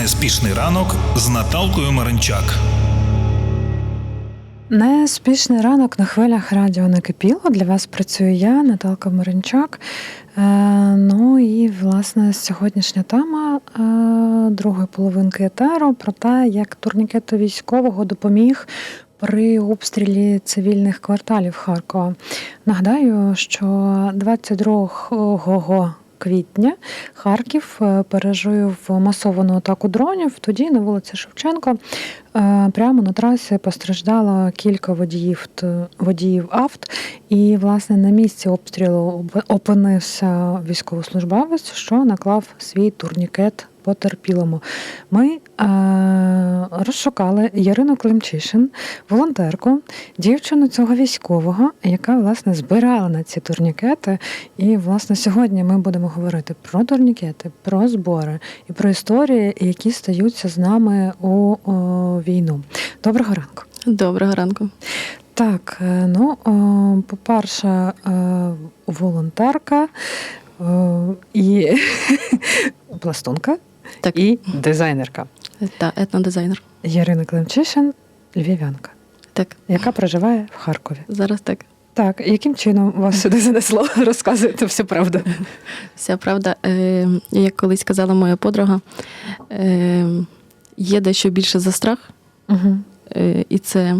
Неспішний ранок з Наталкою Маринчак. Неспішний ранок на хвилях радіо накипіло. Для вас працюю я, Наталка Маринчак. Е, ну і власне сьогоднішня тема е, другої половинки етеру про те, як турнікет військового допоміг при обстрілі цивільних кварталів Харкова. Нагадаю, що 22 квітня Харків е, пережив масовану атаку дронів. Тоді на вулиці Шевченко е, прямо на трасі постраждало кілька водіїв водіїв авт. І, власне, на місці обстрілу опинився військовослужбовець, що наклав свій турнікет потерпілому. Ми е, розшукали Ярину Климчишин, волонтерку, дівчину цього військового, яка власне збирала на ці турнікети. І власне сьогодні ми будемо говорити про турнікети, про збори і про історії, які стаються з нами у о, війну. Доброго ранку. Доброго ранку. Так, е, ну по-перше, е, волонтерка е, і пластунка, Так. і дизайнерка. Та етнодизайнер. Ярина Климчишин, львів'янка, Так, яка проживає в Харкові. зараз так. Так, яким чином вас сюди занесло? Розказуєте всю правду. Вся правда, е, як колись казала моя подруга, е, є дещо більше за страх, Угу. е, і це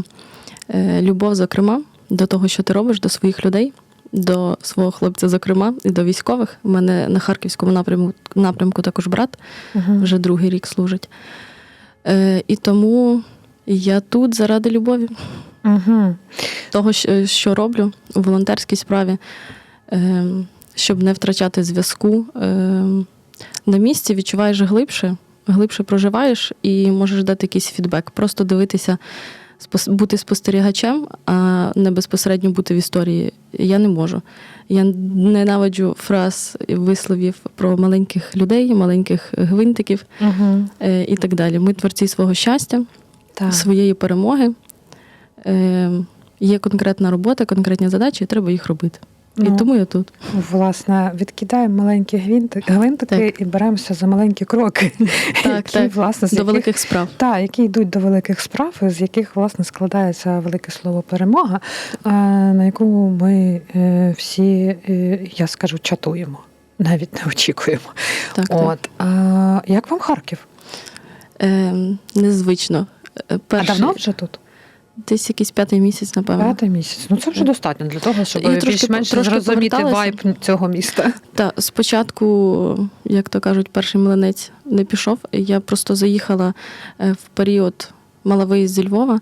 е, любов, зокрема, до того, що ти робиш, до своїх людей, до свого хлопця, зокрема, і до військових. У мене на харківському напрямку, напрямку також брат Угу. вже другий рік служить. Е, і тому я тут заради любові. Угу. того, що- роблю у волонтерській справі, ем, щоб не втрачати зв'язку. ем, На місці відчуваєш глибше, глибше проживаєш і можеш дати якийсь фідбек. Просто дивитися, бути спостерігачем, а не безпосередньо бути в історії. Я не можу. Я ненавиджу фраз і висловів про маленьких людей, маленьких гвинтиків Угу. і так далі. Ми творці свого щастя Так. своєї перемоги. Е, є конкретна робота, конкретні задачі, і треба їх робити. Ну, І тому я тут. Власне, відкидаємо маленькі гвинтики і беремося за маленькі кроки, Так, які, так. власне, До яких- великих справ. Та, які йдуть до великих справ, з яких власне складається велике слово перемога, е, на яку ми е, всі, е, я скажу, чатуємо, навіть не очікуємо. Так, так. А, як вам Харків? Е, незвично. Е, А давно вже тут? Десь якийсь п'ятий місяць, напевно. П'ятий місяць. Ну це вже достатньо для того, щоб більш-менш трошки зрозуміти вайб цього міста. Та спочатку, як то кажуть, перший млинець не пішов. Я просто заїхала е, в період, мала виїзд зі Львова,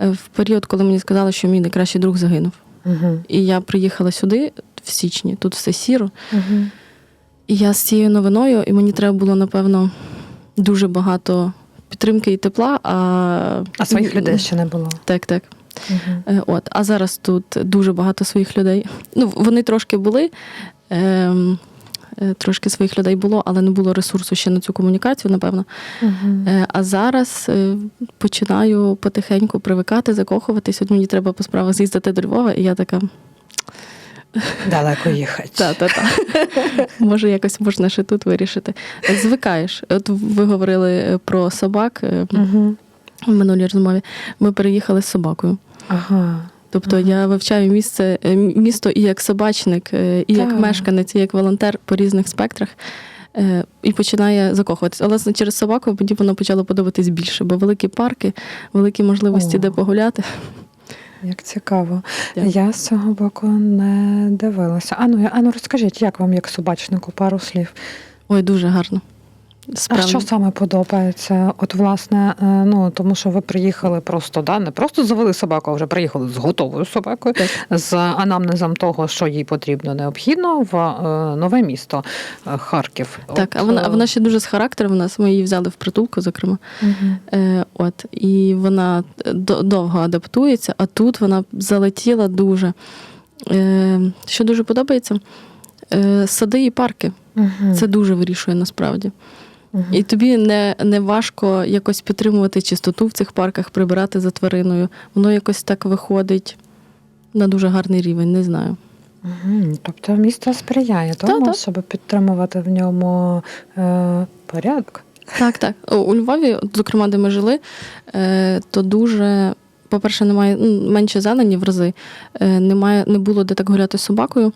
е, в період, коли мені сказали, що мій найкращий друг загинув. Угу. І я приїхала сюди в січні, тут все сіро. Угу. І я з цією новиною, і мені треба було, напевно, дуже багато підтримки і тепла. А, А своїх людей ще не було. Так, так. Угу. От. А зараз тут дуже багато своїх людей. Ну, вони трошки були. Ем, е, Трошки своїх людей було, але не було ресурсу ще на цю комунікацію, напевно. Угу. Е, А зараз е, починаю потихеньку привикати, закохуватись. От мені треба по справах з'їздити до Львова, і я така, Далеко їхати. Та-та-та. Може, якось можна ще тут вирішити. Звикаєш. От ви говорили е, про собак Угу. в минулій розмові. Ми переїхали з собакою. Ага. Тобто Ага. я вивчаю місце, е, місто і як собачник, і як мешканець, і як волонтер по різних спектрах. І починає закохуватися. Але через собаку мені воно почало подобатись більше, бо великі парки, великі можливості, О. де погуляти. Як цікаво. Так. Я з цього боку не дивилася. Ану, ану, розкажіть, як вам як собачнику пару слів? Ой, дуже гарно. А що саме подобається? От, власне, е, ну тому що ви приїхали просто, да, не просто завели собаку, а вже приїхали з готовою собакою, Так. з анамнезом того, що їй потрібно необхідно в е, нове місто е, Харків. Так, а вона, а вона ще дуже з характером. У нас ми її взяли в притулку, зокрема. Угу. От, і вона довго адаптується, а тут вона залетіла дуже. Що дуже подобається, сади і парки. Угу. Це дуже вирішує насправді. Угу. І тобі не, не важко якось підтримувати чистоту в цих парках, прибирати за твариною. Воно якось так виходить на дуже гарний рівень, не знаю. Угу. Тобто місто сприяє тому, Та-та. щоб підтримувати в ньому е, порядок. Так, так. У- У Львові, зокрема, де ми жили, е, то дуже, по-перше, немає ну, менше зелені в рази, е, немає, не було де так гуляти з собакою.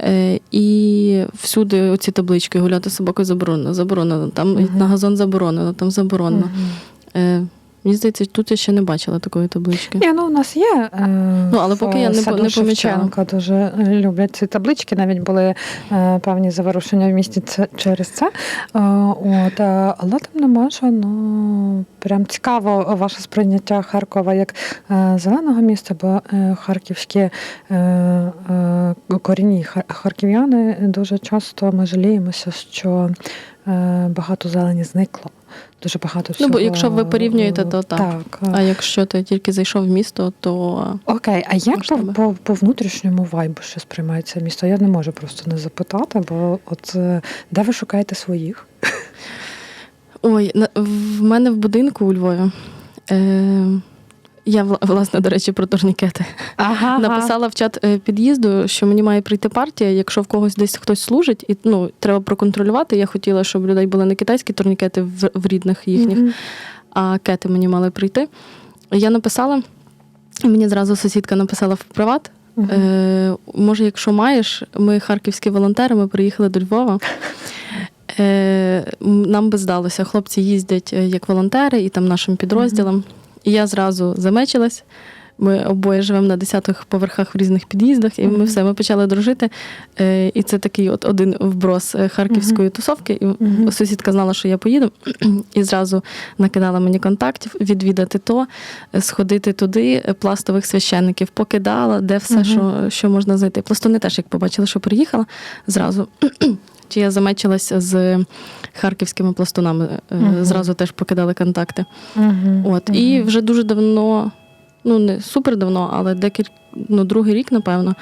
Е, І всюди оці таблички гуляти з собакою заборонено, заборонено. Там Мгм. на газон заборонено, там заборонено. Е, Мені здається, тут я ще не бачила такої таблички. Ні, ну у нас є. Е, Ну, але поки в я не не помічала. Дуже е, люблять ці таблички. Навіть були е, певні заворушення в місті це, через це. Е, от, е, але тим не менше, ну прям цікаво ваше сприйняття Харкова як е, зеленого міста, бо е, харківські е, е, корінні харків'яни дуже часто ми жаліємося, що е, багато зелені зникло. Дуже багато Ну, бо якщо ви порівнюєте, то так. так. А якщо ти тільки зайшов в місто, то Окей, а як по, по по, внутрішньому вайбу ще сприймається місто? Я не можу просто не запитати, бо от е, де ви шукаєте своїх? ой, в мене в будинку у Львові. Е, я власне, до речі, про турнікети. Ага, Написала в чат е, під'їзду, що мені має прийти партія, якщо в когось десь хтось служить, і ну треба проконтролювати. Я хотіла, щоб людей були не китайські турнікети в, в рідних їхніх, а кети мені мали прийти. Я написала, і мені зразу сусідка написала в приват. Е, може, якщо маєш, ми харківські волонтери, ми приїхали до Львова. Е, нам би здалося, хлопці їздять е, як волонтери і там нашим підрозділам. І я зразу замечилась. Ми обоє живемо на десятих поверхах в різних під'їздах, і ми все ми почали дружити. Е, І це такий от один вброс е, харківської тусовки. І сусідка знала, що я поїду, і зразу накидала мені контактів, відвідати то, е, сходити туди, пластових священників покидала, де все, що, що можна знайти. Пластуни теж, як побачили, що приїхала, зразу. Чи я замечилася з харківськими пластунами, Мгм. зразу теж покидали контакти. Мгм. От. І вже дуже давно, ну не супер давно, але декілька, ну, другий рік, напевно,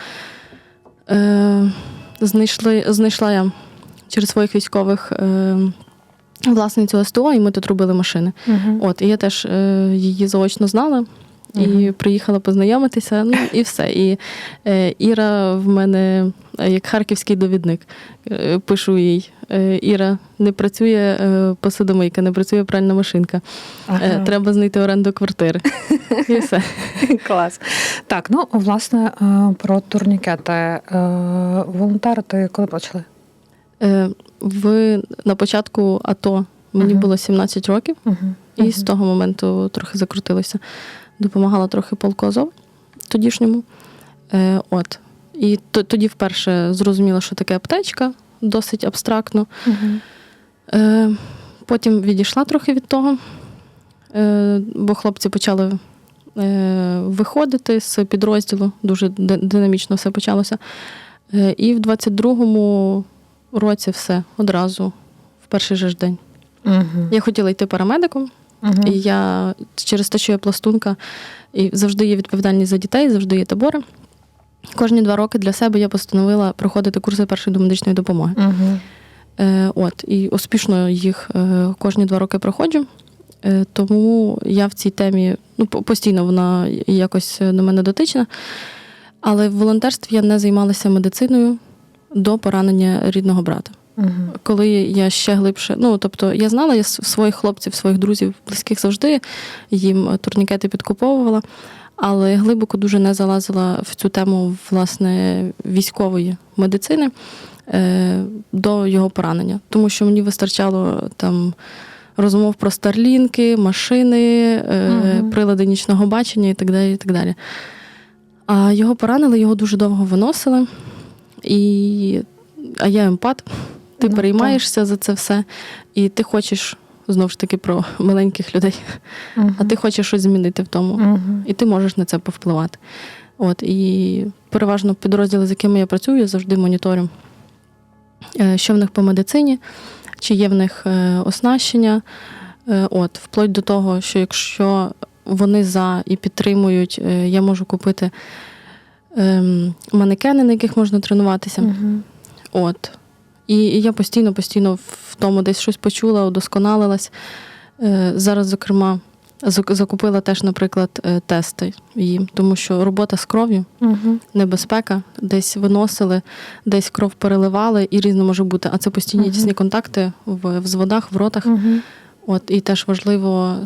е, знайшли, знайшла я через своїх військових е, власницю СТО, і ми тут робили машини. Мгм. От, і я теж е, її заочно знала. І Мгм. приїхала познайомитися, ну і все. І е, Іра в мене е, як харківський довідник. Е, пишу їй: е, Іра, не працює е, посудомийка, не працює пральна машинка. Е, Ага. Треба знайти оренду квартири. І все. Клас. Так, ну власне про турнікети. Е, Волонтерити коли почали? В, на початку АТО мені Мгм. було 17 років, Угу. і з того моменту трохи закрутилося. Допомагала трохи полку Азов тодішньому. Е, от. І то- тоді вперше зрозуміла, що таке аптечка, досить абстрактно. Угу. Е, потім відійшла трохи від того, е, бо хлопці почали е, виходити з підрозділу, дуже динамічно все почалося. Е, і в 22-му році все одразу, в перший же ж день. Угу. Я хотіла йти парамедиком, Угу. і я через те, що я пластунка, і завжди є відповідальність за дітей, завжди є табори. Кожні два роки для себе я постановила проходити курси першої домедичної допомоги. Угу. Е, от, і успішно їх е, кожні два роки проходжу. Е, тому я в цій темі ну, постійно вона якось до мене дотична. Але в волонтерстві я не займалася медициною до поранення рідного брата. Угу. Коли я ще глибше, ну тобто я знала я своїх хлопців, своїх друзів, близьких завжди їм турнікети підкуповувала, але глибоко дуже не залазила в цю тему власне військової медицини е, до його поранення, тому що мені вистачало там. Розмов про старлінки, машини, е, Мгм. прилади нічного бачення і так далі. І так далі. А його поранили, його дуже довго виносили. І... А я емпат, ти Ну, переймаєшся за це все, і ти хочеш знову ж таки про маленьких людей, а ти хочеш щось змінити в тому, Угу. і ти можеш на це повпливати. От, і переважно підрозділи, з якими я працюю, я завжди моніторю, е, що в них по медицині, чи є в них е, оснащення. Е, От, вплоть до того, що якщо вони за і підтримують, я можу купити ем, манекени, на яких можна тренуватися. Угу. От. І, я постійно, постійно в тому десь щось почула, удосконалилась. Е, зараз, зокрема, закупила теж, наприклад, е, тести їм, тому що робота з кров'ю, Угу. небезпека, десь виносили, десь кров переливали, і різно може бути. А це постійні Мгм. тісні контакти в взводах, в ротах. Угу. От, і теж важливо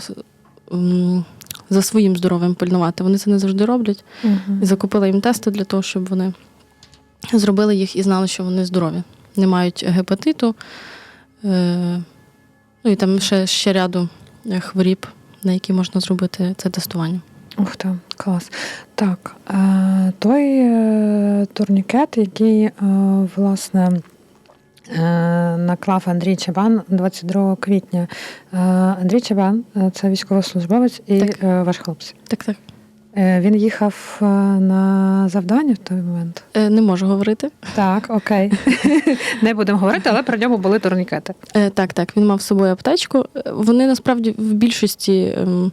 за своїм здоров'ям пильнувати. Вони це не завжди роблять. Мгм. І закупила їм тести для того, щоб вони зробили їх і знали, що вони здорові. Не мають гепатиту. Е, ну і там ще, ще ряду е, хворіб, на які можна зробити це тестування. Ух ти, клас. Так, е, той турнікет, який власне наклав Андрій Чабан 22 квітня. Андрій Чабан це військовослужбовець і Так. ваш хлопець. Так, так. Е, Він їхав е, на завдання в той момент. Е, не можу говорити. Так, окей. Не будемо говорити, але при ньому були турнікети. Так, так, він мав з собою аптечку. Вони насправді в більшості ем,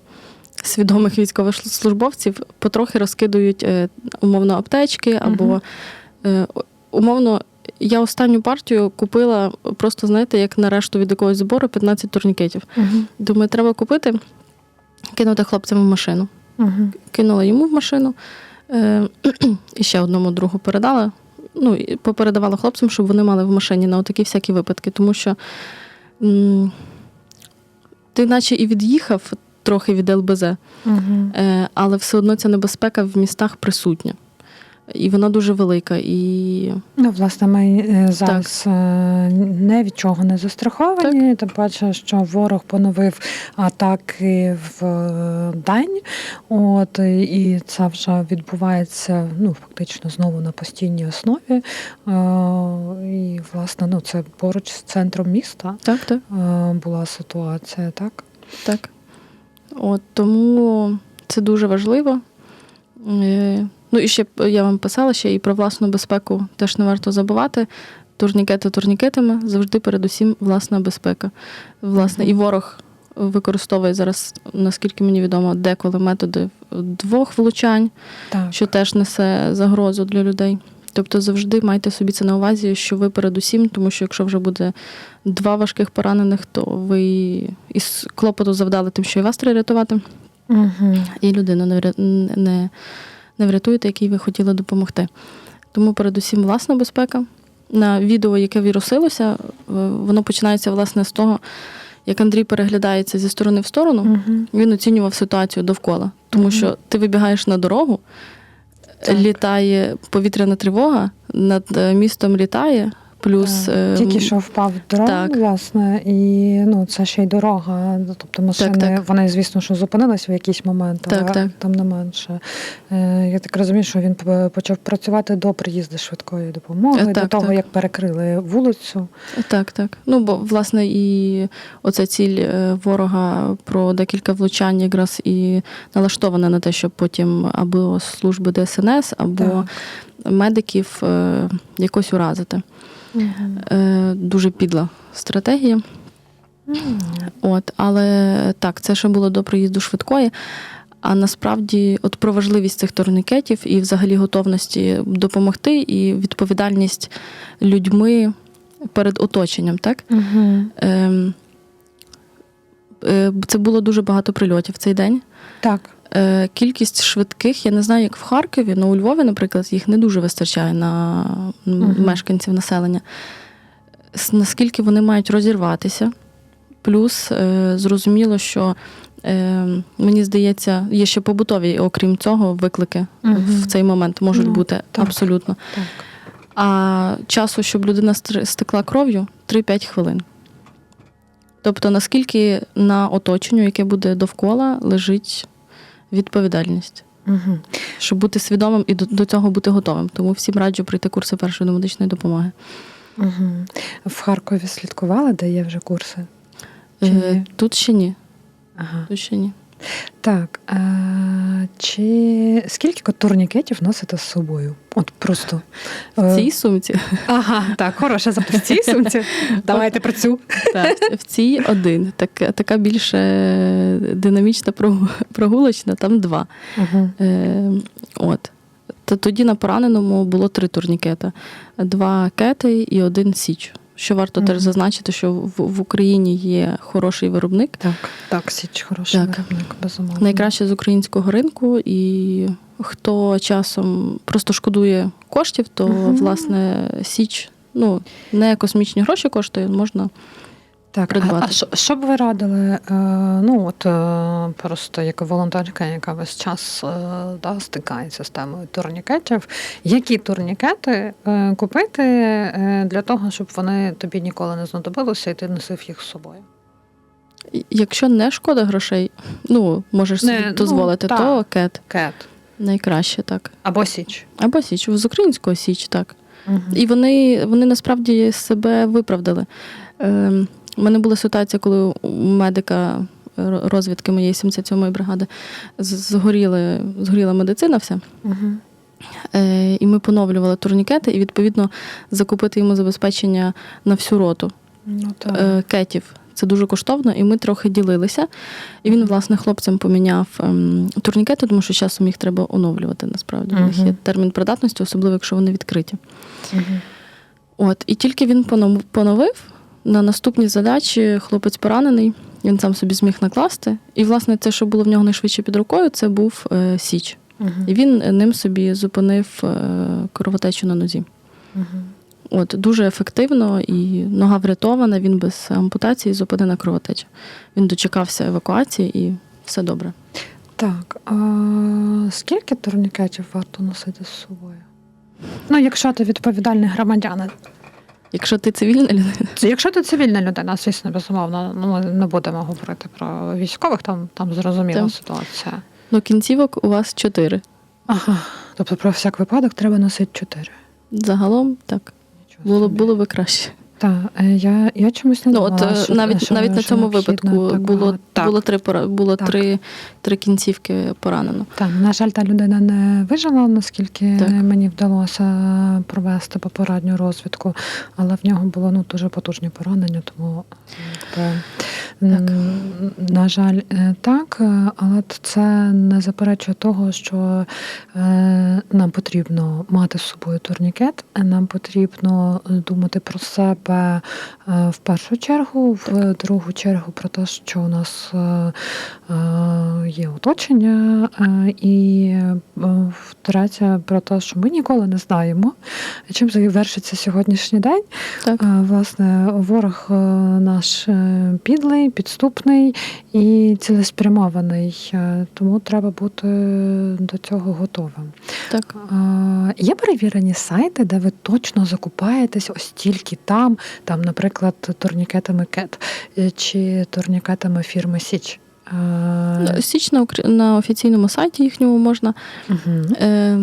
свідомих військових службовців потрохи розкидують умовно аптечки або умовно. Я останню партію купила просто, знаєте, як на решту від якогось збору 15 турнікетів. Думаю, треба купити, кинути хлопцям в машину. Мгм. Кинула йому в машину е, і ще одному другу передала. Ну, і попередавала хлопцям, щоб вони мали в машині на отакі всякі випадки. Тому що м, ти наче і від'їхав трохи від ЛБЗ, угу. е, але все одно ця небезпека в містах присутня. І вона дуже велика. І Ну, власне, ми е, зараз е, не від чого не застраховані. Тим паче, що ворог поновив атаки в е, день. От і це вже відбувається ну, фактично знову на постійній основі. І, власне, ну це поруч з центром міста так, так. була ситуація, так? Так. От, тому це дуже важливо. Е, Ну і ще я вам писала ще і про власну безпеку теж не варто забувати. Турнікети турнікетами завжди передусім власна безпека. Власне, і ворог використовує зараз, наскільки мені відомо, деколи методи двох влучань, Так. що теж несе загрозу для людей. Тобто завжди майте собі це на увазі, що ви передусім, тому що якщо вже буде два важких поранених, то ви із клопоту завдали тим, що і вас треба рятувати, Угу. і людину не, не, не врятуєте, якій ви хотіли допомогти. Тому передусім власна безпека. На відео, яке вірусилося, е, воно починається власне з того, як Андрій переглядається зі сторони в сторону. Угу. Він оцінював ситуацію довкола, тому Мгм. що ти вибігаєш на дорогу, Так. літає повітряна тривога, над е, містом літає, плюс е, Тільки що впав дрон, так. власне, і ну це ще й дорога. Тобто машини, так. вони, звісно, що зупинились в якийсь момент, Так, але так. там не менше. Е, Я так розумію, що він почав працювати до приїзду швидкої допомоги, Е, до того, так. як перекрили вулицю. Так, так. Ну, бо, власне, і оця ціль е, ворога про декілька влучань якраз і налаштована на те, щоб потім або служби ДСНС, або медиків е, якось уразити. Е, Дуже підла стратегія. От, але так, це ще було до приїзду швидкої. А насправді, от про важливість цих турнікетів і взагалі готовності допомогти, і відповідальність людьми перед оточенням, так? Мгм. Ем, е, це було дуже багато прильотів цей день. Так. Е, Кількість швидких, я не знаю, як в Харкові, але у Львові, наприклад, їх не дуже вистачає на мешканців населення. Наскільки вони мають розірватися? Плюс е, зрозуміло, що е, мені здається, є ще побутові, окрім цього, виклики Мгм. в цей момент можуть Ну, бути так. абсолютно. Так. А часу, щоб людина стекла кров'ю, 3-5 хвилин. Тобто, наскільки на оточенню, яке буде довкола, лежить відповідальність, Угу. щоб бути свідомим і до, до цього бути готовим. Тому всім раджу пройти курси першої домедичної допомоги. Угу. В Харкові слідкувала, де є вже курси? Чи Е, ні? Тут ще ні. Ага. Тут ще ні. Так. Е, чи скільки турнікетів носите з собою? От просто. В е, цій сумці, Ага, так, хороша запис. В цій сумці. Давайте про цю. так, в цій один. Так, така більш е, динамічна прогулочна, там два. Угу. Е, от. Та тоді на пораненому було три турнікети: два кети і один січ. Що варто Мгм. теж зазначити, що в, в Україні є хороший виробник, Так, так, Січ хороший Так. виробник, безумовно. найкраще з українського ринку, і хто часом просто шкодує коштів, то Мгм. власне січ ну не космічні гроші коштує, можна Так, придбати. а що, що б ви радили? Е, ну от е, просто як волонтерка, яка весь час е, да, стикається з темою турнікетів. Які турнікети купити для того, щоб вони тобі ніколи не знадобилися, і ти носив їх з собою? Якщо не шкода грошей, ну можеш Не, ну, дозволити, так. то кет Кет найкраще так. або січ. Або січ, з українського січ, так. Угу. І вони, вони насправді себе виправдали. Е, у мене була ситуація, коли у медика розвідки моєї 77-ї бригади згоріли, згоріла медицина вся. Угу. Е, і ми поновлювали турнікети, і відповідно закупити йому забезпечення на всю роту Ну, так. е, кетів. Це дуже коштовно, і ми трохи ділилися. І він, власне, хлопцям поміняв ем, турнікети, тому що часом їх треба оновлювати. Насправді у них є термін придатності, особливо якщо вони відкриті. Угу. От, і тільки він поновив на наступні задачі хлопець поранений, він сам собі зміг накласти. І, власне, це, що було в нього найшвидше під рукою, це був е, січ. Угу. І він ним собі зупинив е, кровотечу на нозі. Угу. От дуже ефективно і нога врятована. Він без ампутації зупинена кровотеча. Він дочекався евакуації і все добре. Так, а скільки турнікетів варто носити з собою? Ну, якщо ти відповідальний громадянин. Якщо ти цивільна людина, Якщо ти цивільна людина, звісно, безумовно, ну ми не будемо говорити про військових, там, там зрозуміла Так. ситуація. ну кінцівок у вас чотири. Ага. Тобто про всяк випадок треба носити чотири. Загалом так Нічого було собі. було би краще. Так, е, я, я чомусь не Ну думала, от е, що, навіть що, навіть на цьому випадку так було так, було три пора- було Так. три, три кінцівки поранено. Так, на жаль, та людина не вижила, наскільки Так. мені вдалося провести попередню розвідку, але в нього було ну дуже потужні поранення, тому якби, Так. на жаль, е, так, але це не заперечує того, що е, нам потрібно мати з собою турнікет, нам потрібно думати про себе е, в першу чергу, в другу чергу про те, що у нас е, е, є оточення, е, і втретє про те, що ми ніколи не знаємо, чим завершиться сьогоднішній день. Так. Власне, ворог наш підлий, підступний і цілеспрямований, тому треба бути до цього готовим. Так. Є перевірені сайти, де ви точно закупаєтесь ось тільки там, там, наприклад, турнікетами Кет чи турнікетами фірми Січ. Е, Січ на, на офіційному сайті їхньому можна. Е,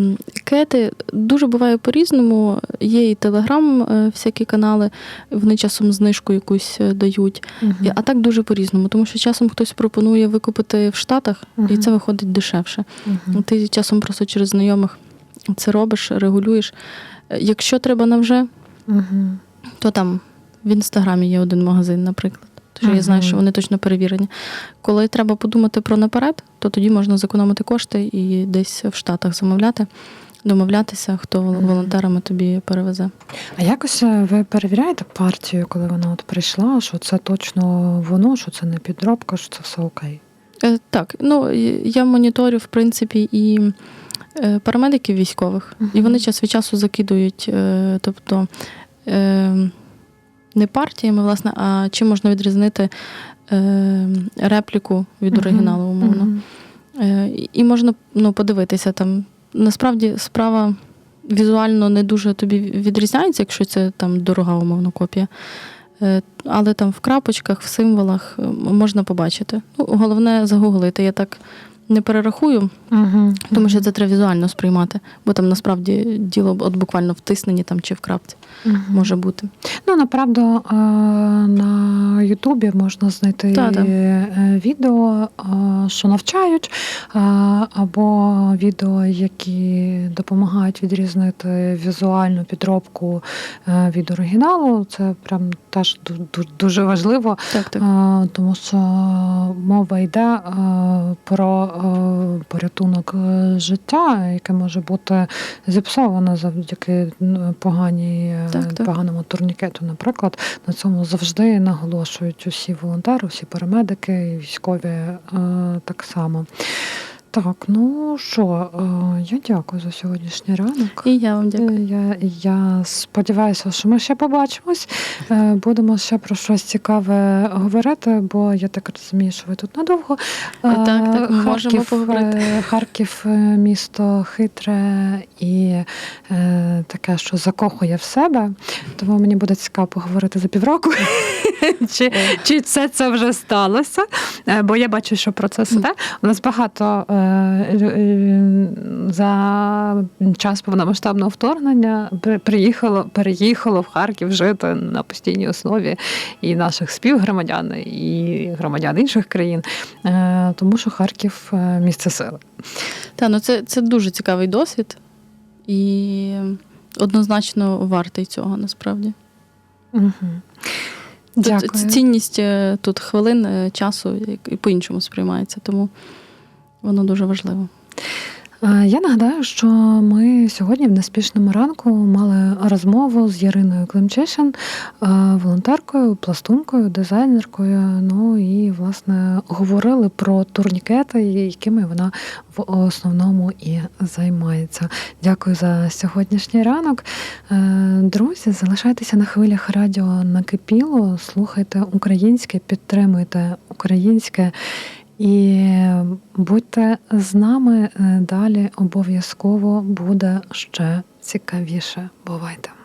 Кети дуже буває по-різному. Є і телеграм, е, всякі канали, вони часом знижку якусь е, дають. І- А так дуже по-різному, тому що часом хтось пропонує викупити в Штатах, і це виходить дешевше. Мгм. Ти часом просто через знайомих це робиш, регулюєш. Якщо треба навже, Мгм. То там в інстаграмі є один магазин, наприклад. Тож я знаю, що вони точно перевірені. Коли треба подумати про наперед, то тоді можна зекономити кошти і десь в Штатах замовляти, домовлятися, хто волонтерами тобі перевезе. А якось е, ви перевіряєте партію, коли вона от прийшла, що це точно воно, що це не підробка, що це все окей? Е, Так, ну я моніторю, в принципі, і е, парамедиків військових, і вони час від часу закидують, тобто не партіями, власне, а чим можна відрізнити е, репліку від оригіналу, умовно. Е, і- можна ну, подивитися там. Насправді справа візуально не дуже тобі відрізняється, якщо це там дорога умовно копія. Е, Але там в крапочках, в символах можна побачити. Ну, головне загуглити. Я так не перерахую, Мгм. тому що це треба візуально сприймати, бо там насправді діло от буквально втиснені там чи в крапці Мгм. може бути. Ну, направду, е, на Ютубі можна знайти Та-та. е, відео, е, що навчають, або відео, які допомагають відрізнити візуальну підробку від оригіналу. Це прям теж ду- ду- дуже важливо. Так, так. Тому що мова йде про порятунок е, життя, яке може бути зіпсоване завдяки поганій, е, Так, так. поганому турнікету. Наприклад, на цьому завжди наголошують усі волонтери, усі парамедики, і військові е, так само. Так, ну що, е, я дякую за сьогоднішній ранок. І я вам дякую. Е, Я, я сподіваюся, що ми ще побачимось. Е, Будемо ще про щось цікаве говорити, бо я так розумію, що ви тут надовго. Так, так, ми можемо поговорити. Харків місто хитре і таке, що закохує в себе. Тому мені буде цікаво поговорити за півроку. Чи, чи все це вже сталося? Е, Бо я бачу, що процес іде. У нас багато е, е, за час повномасштабного вторгнення приїхало, переїхало в Харків жити на постійній основі і наших співгромадян, і громадян інших країн, тому що Харків місце сили. Та, ну це, це дуже цікавий досвід і однозначно вартий цього насправді. Угу. Тут цінність е, тут хвилин е, часу по-іншому сприймається, тому воно дуже важливо. Е, Я нагадаю, що ми сьогодні в неспішному ранку мали розмову з Яриною Климчишин, е, волонтеркою, пластункою, дизайнеркою. Ну і власне говорили про турнікети, якими вона в основному і займається. Дякую за сьогоднішній ранок. Е, Друзі, залишайтеся на хвилях радіо накипіло, слухайте українське, підтримуйте українське. І будьте з нами е, далі. Обов'язково буде ще цікавіше. Бувайте!